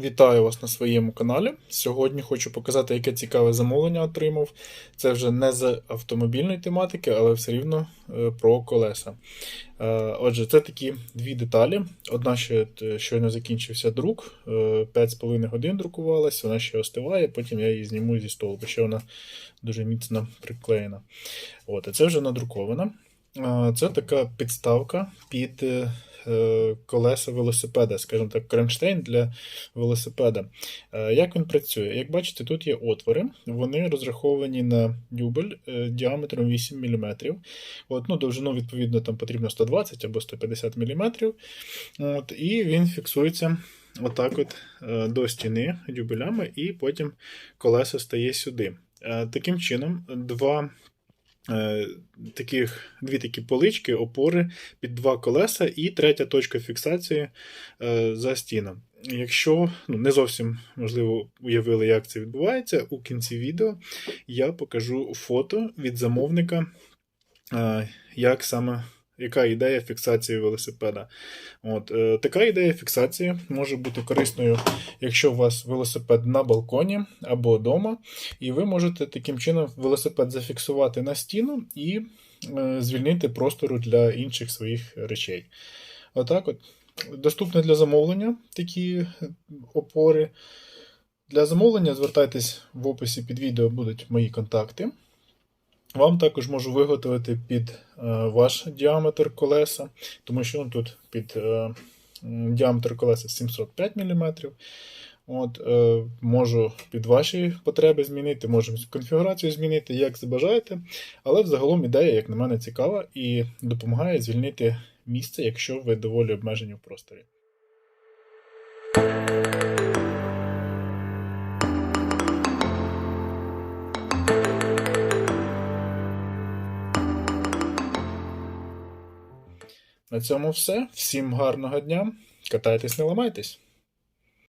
Вітаю вас на своєму каналі. Сьогодні хочу показати, яке цікаве замовлення отримав. Це вже не з автомобільної тематики, але все рівно е, про колеса. Е, Отже, це такі дві деталі. Одна ще е, щойно закінчився друк, е, 5,5 годин друкувалась, вона ще остиває, потім я її зніму зі столу, бо ще вона дуже міцно приклеєна. От, а це вже надрукована. Це така підставка під колеса велосипеда, скажімо так, кронштейн для велосипеда. Е, Як він працює? Як бачите, тут є отвори, вони розраховані на дюбель е, діаметром 8 мм. От, ну, довжину, відповідно, там потрібно 120 або 150 мм. От, і він фіксується отак от е, до стіни дюбелями, і потім колесо стає сюди. Е, Таким чином, два. Е, Таких дві такі полички, опори під два колеса і третя точка фіксації е, за стіном. Якщо ну, не зовсім можливо уявили, як це відбувається, у кінці відео я покажу фото від замовника, е, як саме. Яка ідея фіксації велосипеда? От, е, така ідея фіксації може бути корисною, якщо у вас велосипед на балконі або вдома, і ви можете таким чином велосипед зафіксувати на стіну і е, звільнити простору для інших своїх речей. Отак от. Доступне для замовлення такі е, опори. Для замовлення звертайтесь в описі під відео будуть мої контакти. Вам також можу виготовити під е, ваш діаметр колеса, тому що ну, тут під е, діаметр колеса 705 мм. От, е, можу під ваші потреби змінити, можемо конфігурацію змінити, як забажаєте. Але взагалом ідея, як на мене, цікава і допомагає звільнити місце, якщо ви доволі обмежені в просторі. На цьому все. Всім гарного дня. Катайтесь, не ламайтесь.